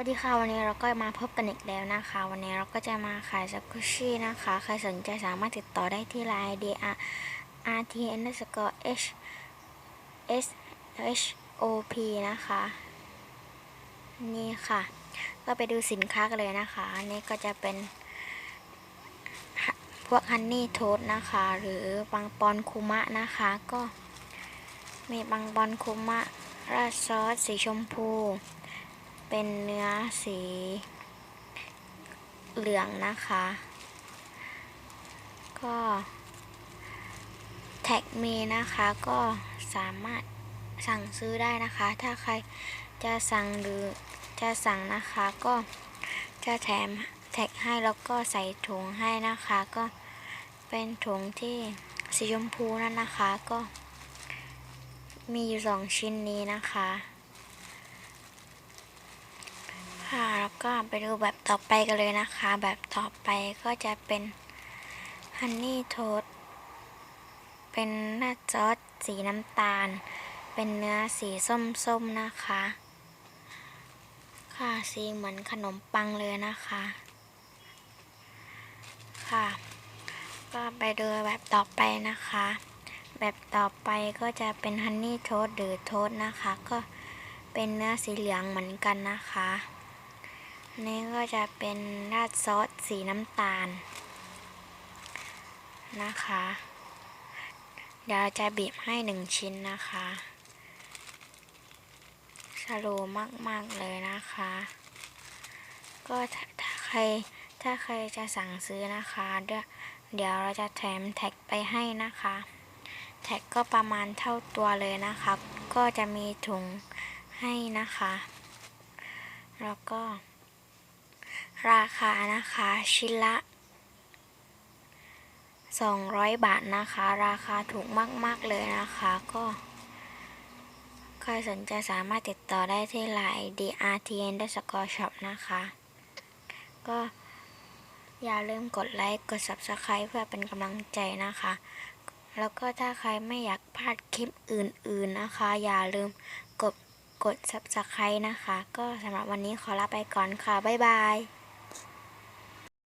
วัสดีค่ะวันนี้เราก็มาพบกันอีกแล้วนะคะ วันนี้เราก็จะมาขายซักกุชี่นะคะ ใครสนใจสามารถติดต่อได้ที่ไลน์ d r r t n s c o h s h o p นะคะ นี่ค่ะ ก็ไปดูสินค้ากันเลยนะคะอันนี้ก็จะเป็น พวกฮันนี่โทสนะคะ หรือปังปอนคุมะนะคะ ก็มีปังปอนคุมะราดซอสสีชมพู เป็นเนื้อสีเหลืองนะคะ ก็แท็กมีนะคะก็สามารถสั่งซื้อได้นะคะ ถ้าใครจะสั่งหรือจะสั่งนะคะก็จะแถมแท็กให้แล้วก็ใส่ถุงให้นะคะ ก็เป็นถุงที่สีชมพูนั่นนะคะก็มีอยู่สองชิ้นนี้นะคะ ค่ะ แล้วก็ไปดูแบบต่อไปกันเลยนะคะ แบบต่อไปก็จะเป็นฮันนี่โทสเป็นหน้าจอสสีน้ำตาล เป็นเนื้อสีส้มๆนะคะ ค่ะสีเหมือนขนมปังเลยนะคะ ค่ะ ก็ไปดูแบบต่อไปนะคะ แบบต่อไปก็จะเป็นฮันนี่โทสหรือโทสนะคะ ก็เป็นเนื้อสีเหลืองเหมือนกันนะคะ นี่ก็จะเป็นราดซอสสีน้ำตาล นะคะ เดี๋ยวจะบีบให้หนึ่งชิ้นนะคะสโลว์มาก ๆ เลยนะคะ ก็ถ้าถ้าใครถ้าใครจะสั่งซื้อนะคะ เดี๋ยวเดี๋ยวเราจะแถมแท็กไปให้นะคะ แท็กก็ประมาณเท่าตัวเลยนะคะ ก็จะมีถุงให้นะคะ แล้วก็ ราคานะคะชิ้นละ 200 บาทนะคะ ราคาถูกมาก ๆ เลยนะคะ ก็ ใครสนใจสามารถติดต่อได้ที่ไลน์ drtn score shop นะคะ ก็อย่าลืมกดไลค์ กด subscribe เพื่อเป็นกำลังใจนะคะ แล้วก็ถ้าใครไม่อยากพลาดคลิปอื่น ๆ นะคะ อย่าลืมกดกด subscribe นะคะ ก็สำหรับวันนี้ขอลาไปก่อนค่ะ บ๊ายบาย